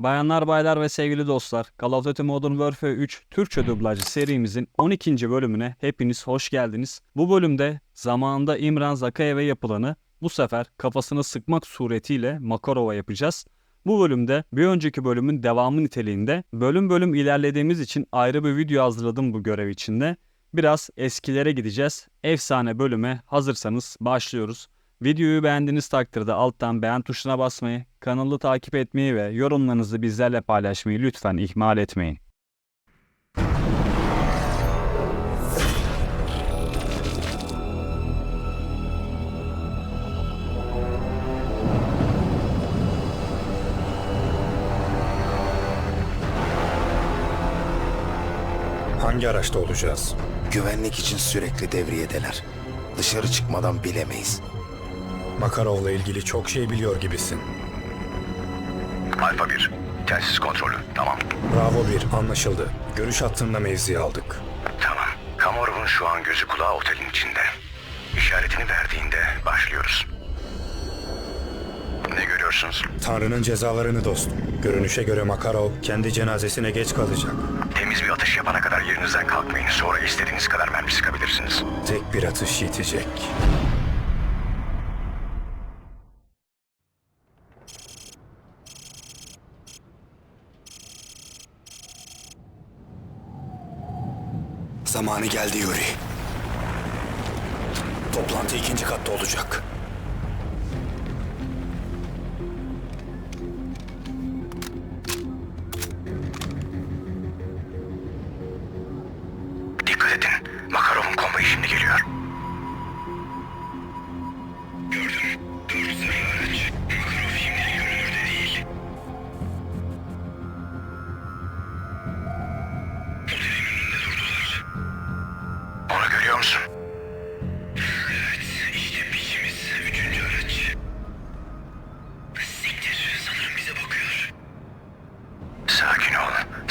Bayanlar, baylar ve sevgili dostlar, Call of Duty Modern Warfare 3 Türkçe dublajı serimizin 12. bölümüne hepiniz hoş geldiniz. Bu bölümde zamanında İmran Zakayev'e yapılanı bu sefer kafasını sıkmak suretiyle Makarov'a yapacağız. Bu bölümde bir önceki bölümün devamı niteliğinde bölüm bölüm ilerlediğimiz için ayrı bir video hazırladım bu görev içinde. Biraz eskilere gideceğiz. Efsane bölüme hazırsanız başlıyoruz. Videoyu beğendiğiniz takdirde alttan beğen tuşuna basmayı, kanalı takip etmeyi ve yorumlarınızı bizlerle paylaşmayı lütfen ihmal etmeyin. Hangi araçta olacağız? Güvenlik için sürekli devriyedeler. Dışarı çıkmadan bilemeyiz. Makarov'la ilgili çok şey biliyor gibisin. Alfa 1. Telsiz kontrolü. Tamam. Bravo 1 anlaşıldı. Görüş hattında mevzi aldık. Tamam. Kamorov'un şu an gözü kulağı otelin içinde. İşaretini verdiğinde başlıyoruz. Ne görüyorsunuz? Tanrı'nın cezalarını dostum. Görünüşe göre Makarov kendi cenazesine geç kalacak. Temiz bir atış yapana kadar yerinizden kalkmayın. Sonra istediğiniz kadar mermi sıkabilirsiniz. Tek bir atış yetecek. Zamanı geldi Yuri. Toplantı ikinci katta olacak. Dikkat edin. Makarov'un konvoyu şimdi geliyor.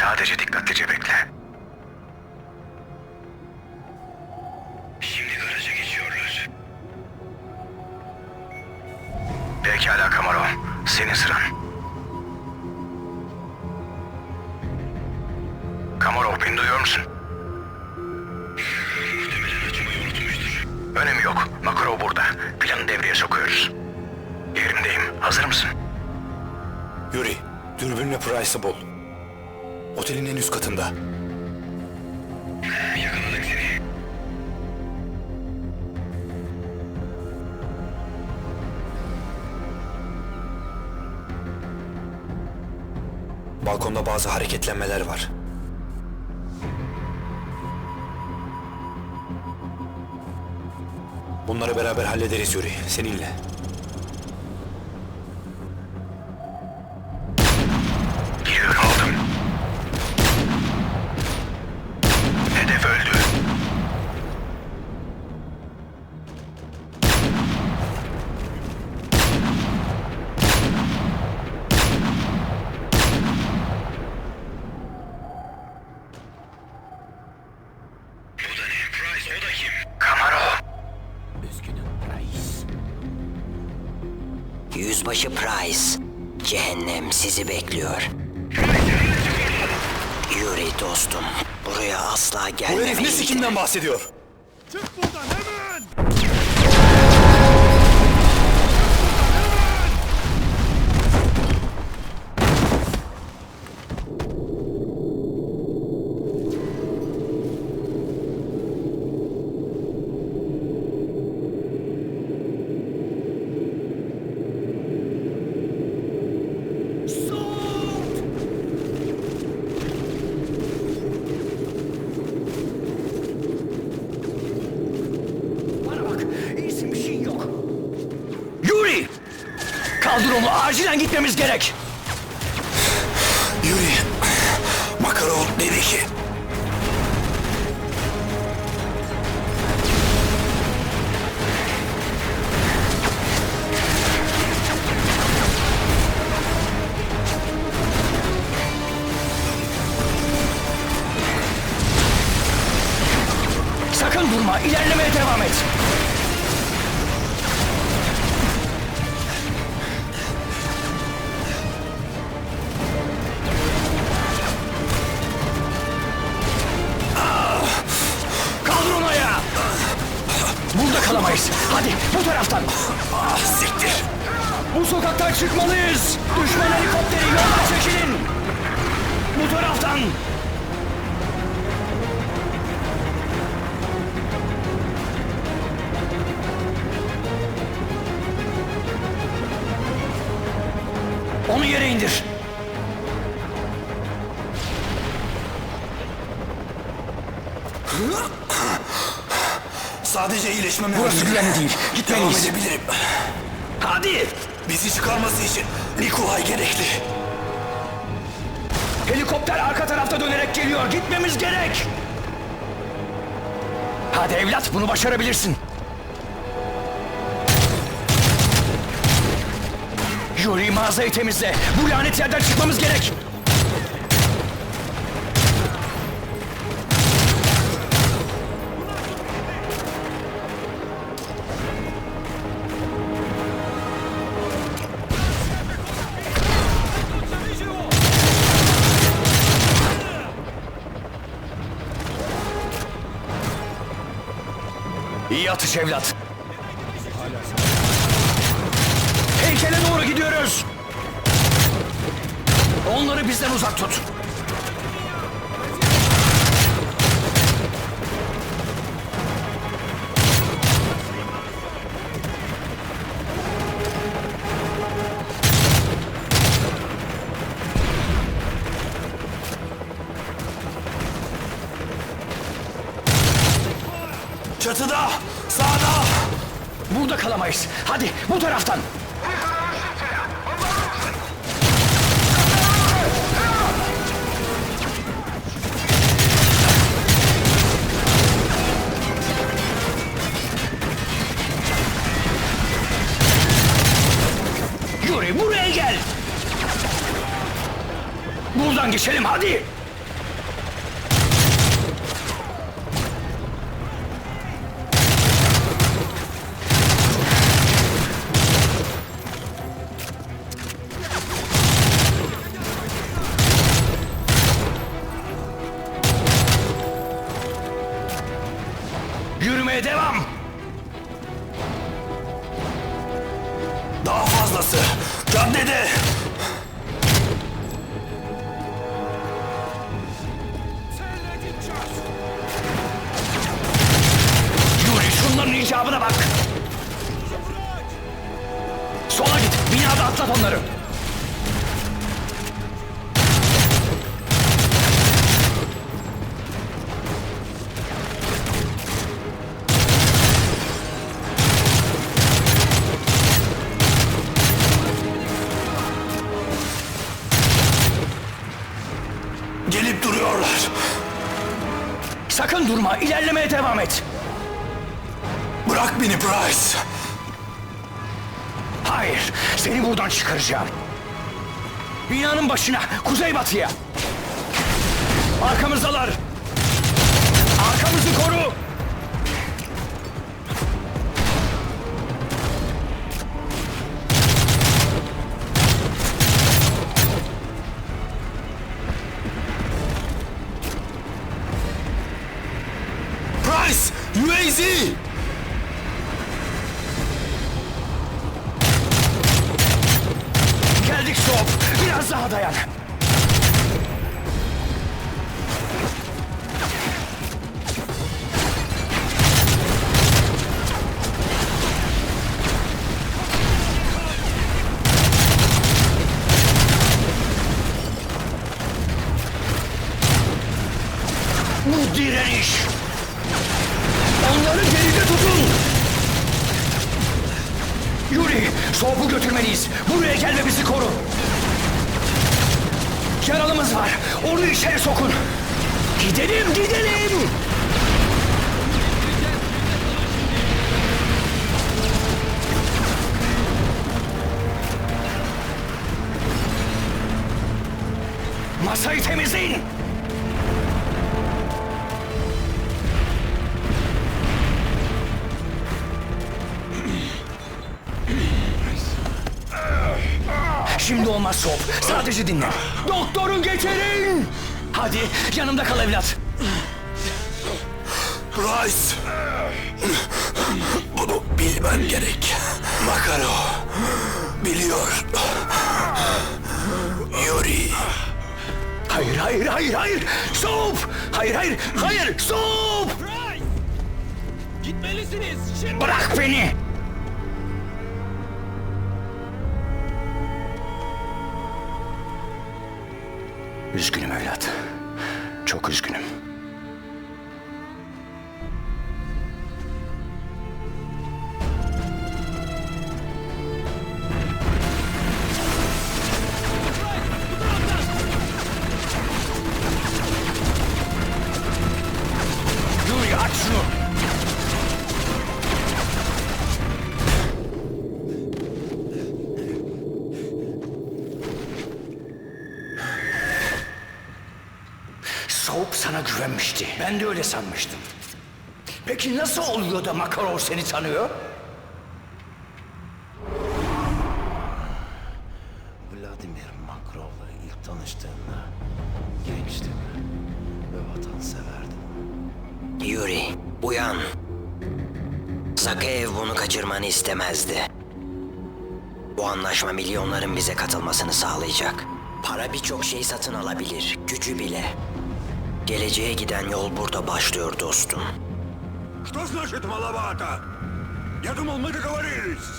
Sadece dikkatlice bekle. Otelin en üst katında. Yakaladık seni. Balkonda bazı hareketlenmeler var. Bunları beraber hallederiz Yuri, seninle. Yüzbaşı Price. Cehennem sizi bekliyor. Yuri dostum. Buraya asla Bu herif ne sikimden bahsediyor? Bana bak, iyisin bir şey yok. Yuri! Kaldır onu, acilen gitmemiz gerek. Yuri, Makarov dedi ki... Sakın durma, ilerlemeye devam et. İyileşmem Burası lazım. güvenli değil. Devam Gitmeliyiz. edebilirim. Hadi. Bizi çıkarması için Nikuhay gerekli. Helikopter arka tarafta dönerek geliyor. Gitmemiz gerek. Hadi evlat bunu başarabilirsin. Yuri mağazayı temizle. Bu lanet yerden çıkmamız gerek. İyi atış evlat. Heykele doğru gidiyoruz. Onları bizden uzak tut. Çatıda! Sağda! Burada kalamayız. Hadi bu taraftan. Yuri buraya gel. Buradan geçelim hadi. Fazlası! Caddede! Yuri şunların icabına bak. Sola git. Binada atlat onları. Durma. ilerlemeye devam et. Bırak beni Bryce. Hayır. Seni buradan çıkaracağım. Binanın başına. Kuzeybatıya. Arkamızdalar. Arkamızı koru. Direniş. Onları geride tutun. Yuri, soğuğu götürmeliyiz. Buraya gel ve bizi koru. Yaralımız var. Onu içeri sokun. Gidelim, gidelim. Masayı temizleyin. Olmaz Soğuk. Sadece dinle. Doktoru getirin. Hadi yanımda kal evlat. Bryce! Bu Bilmem gerek. Makaro biliyor. Yuri Hayır, hayır, hayır, hayır! Stop! Hayır, hayır, hayır! Stop! Gitmelisiniz. Şimdi. Bırak beni! Üzgünüm evlat. Çok üzgünüm. Güvenmişti. Ben de öyle sanmıştım. Peki nasıl oluyor da Makarov seni tanıyor? Vladimir Makrov'la ilk tanıştığımda gençtim ve vatanseverdim. Yuri, uyan. Zakaev bunu kaçırmanı istemezdi. Bu anlaşma milyonların bize katılmasını sağlayacak. Para birçok şey satın alabilir, gücü bile. Geleceğe giden yol burada başlıyor dostum. Что значит маловато? Я думал, мы договорились.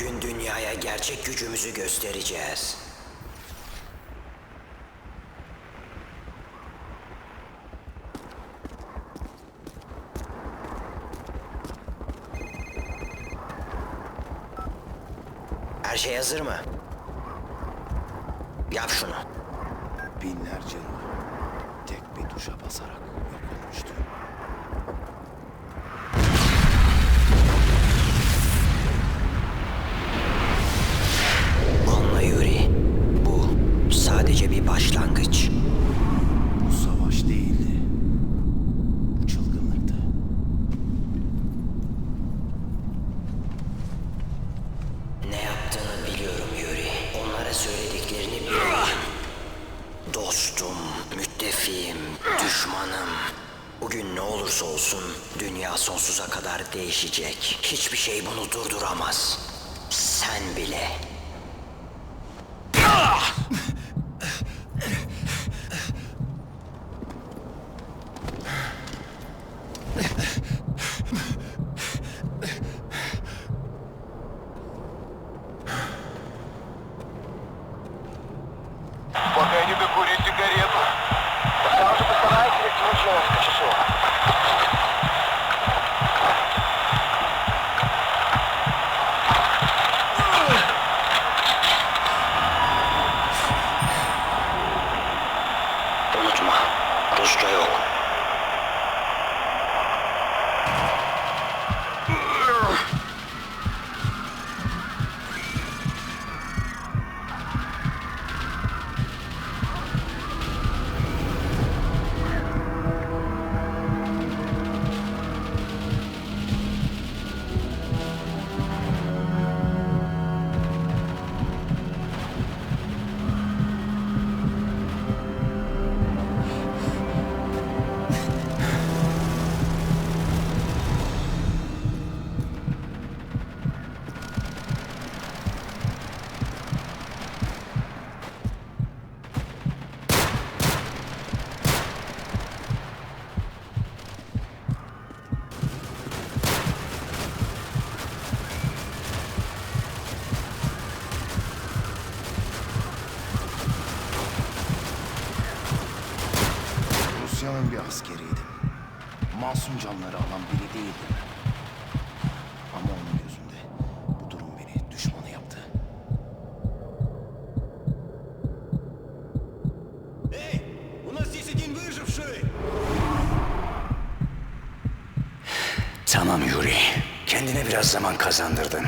Bugün dünyaya gerçek gücümüzü göstereceğiz. Her şey hazır mı? Yap şunu. Binlerce ruh tek bir tuşa basarak düşmanım. Bugün ne olursa olsun dünya sonsuza kadar değişecek. Hiçbir şey bunu durduramaz. Sen bile. Tamam Yuri. Kendine biraz zaman kazandırdın.